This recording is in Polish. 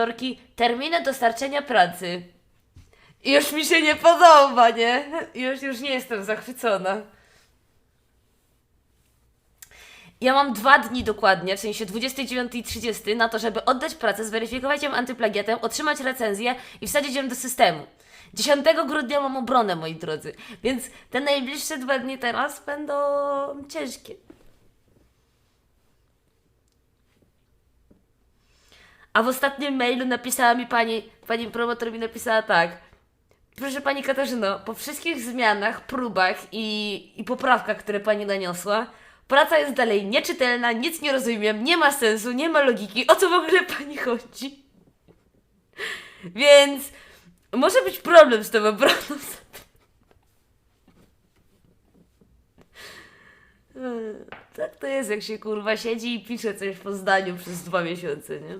autorki terminy dostarczenia pracy. I już mi się nie podoba, nie? Już, już nie jestem zachwycona. Ja mam dwa dni dokładnie, w sensie 29 i 30, na to, żeby oddać pracę, zweryfikować ją antyplagiatem, otrzymać recenzję i wsadzić ją do systemu. 10 grudnia mam obronę, moi drodzy, więc te najbliższe dwa dni teraz będą ciężkie. A w ostatnim mailu napisała mi pani, pani promotor mi napisała tak. Proszę pani Katarzyno, po wszystkich zmianach, próbach i, i poprawkach, które pani naniosła, praca jest dalej nieczytelna, nic nie rozumiem, nie ma sensu, nie ma logiki. O co w ogóle pani chodzi? Więc może być problem z tą obroną. Tak to jest, jak się kurwa siedzi i pisze coś po zdaniu przez dwa miesiące, nie?